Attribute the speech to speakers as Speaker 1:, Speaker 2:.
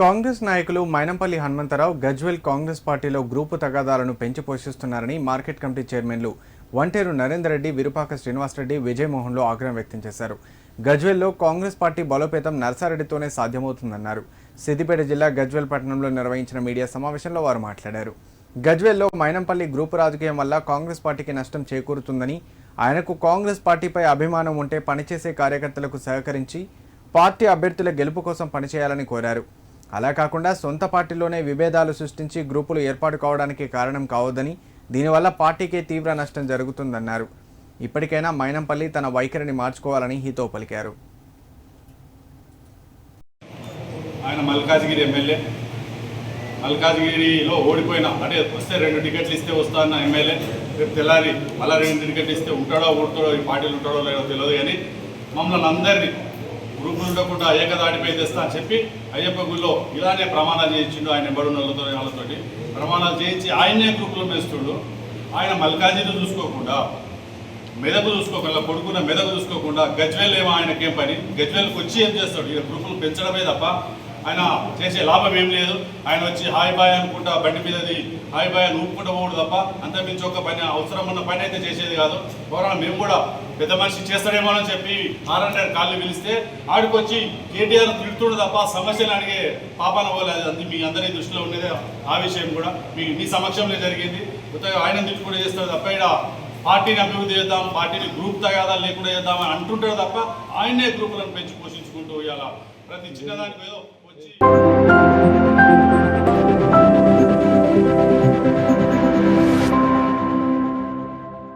Speaker 1: కాంగ్రెస్ నాయకులు మైనంపల్లి హనుమంతరావు గజ్వెల్ కాంగ్రెస్ పార్టీలో గ్రూపు తగాదాలను పెంచి పోషిస్తున్నారని మార్కెట్ కమిటీ చైర్మన్లు వంటేరు నరేందర్ రెడ్డి విరుపాక శ్రీనివాసరెడ్డి విజయమోహన్లో ఆగ్రహం వ్యక్తం చేశారు. గజ్వెల్లో కాంగ్రెస్ పార్టీ బలోపేతం నర్సారెడ్డితోనే సాధ్యమవుతుందన్నారు. సిద్దిపేట జిల్లా గజ్వెల్ పట్టణంలో నిర్వహించిన మీడియా సమావేశంలో వారు మాట్లాడారు. గజ్వెల్లో మైనంపల్లి గ్రూపు రాజకీయం వల్ల కాంగ్రెస్ పార్టీకి నష్టం చేకూరుతుందని ఆయనకు కాంగ్రెస్ పార్టీపై అభిమానం ఉంటే పనిచేసే కార్యకర్తలకు సహకరించి పార్టీ అభ్యర్థుల గెలుపు కోసం పనిచేయాలని కోరారు. అలా కాకుండా సొంత పార్టీలోనే విభేదాలు సృష్టించి గ్రూపులు ఏర్పాటు కావడానికి కారణం కావద్దని దీనివల్ల పార్టీకే తీవ్ర నష్టం జరుగుతుందన్నారు. ఇప్పటికైనా మైనంపల్లి తన వైఖరిని మార్చుకోవాలని హితో పలికారు.
Speaker 2: ఆయన మల్కాజ్గిరి ఎమ్మెల్యే. మల్కాజ్గిరిలో ఓడిపోయిన అంటే వస్తే రెండు టికెట్లు ఇస్తే వస్తా అన్న ఎమ్మెల్యే. రేపు తెల్లారి మళ్ళీ రెండు టికెట్లు ఇస్తే ఉంటాడో ఊడతాడో ఈ పార్టీలు ఉంటాడో లేదో తెలియదు కానీ మమ్మల్ని అందరినీ గ్రూపులు ఉండకుండా ఏకదాటిపై తెస్తా అని చెప్పి అయ్యప్ప గుళ్ళో ఇలానే ప్రమాణాలు చేయించిండు ఆయన బడు నల్లతో వాళ్ళతోటి ప్రమాణాలు చేయించి ఆయనే గ్రూపులో వేస్తుండు ఆయన మల్కాజీని చూసుకోకుండా మెదకు చూసుకోకుండా కొడుకున్న మెదకు చూసుకోకుండా గజ్వెల్ ఏమో ఆయనకేం పని? గజ్వెల్కి వచ్చి ఏం చేస్తాడు? ఈయన గ్రూపులు పెంచడమే తప్ప ఆయన చేసే లాభం ఏం లేదు. ఆయన వచ్చి హాయ్ బాయ్ అనుకుంటా బండి మీదది. హాయ్ బాయ్ అని ఊపుకుంటా పోడు తప్ప అంత మించి ఒక పని అవసరం ఉన్న పని అయితే చేసేది కాదు. పూర్వం మేము కూడా పెద్ద మనిషి చేస్తాడేమో అని చెప్పి ఆర్ఎన్ఆర్ కాళ్ళు పిలిస్తే ఆడికొచ్చి కేటీఆర్ తిడుతుడు తప్ప సమస్యలు అడిగే పాపాన పోలేదు. అది మీ అందరి దృష్టిలో ఉండేది ఆ విషయం కూడా. మీ మీ సమక్షంలో జరిగింది. కొత్తగా ఆయన తిట్టుకుంటే చేస్తాడు తప్ప ఇక్కడ పార్టీని అభివృద్ధి చేద్దాం పార్టీని గ్రూప్ తగాదాలు లేకుండా చేద్దాం అని అంటుంటాడు తప్ప ఆయనే గ్రూపులను పెంచి పోషించుకుంటూ ఇవాళ ప్రతి చిన్నదానికి ఏదో వచ్చి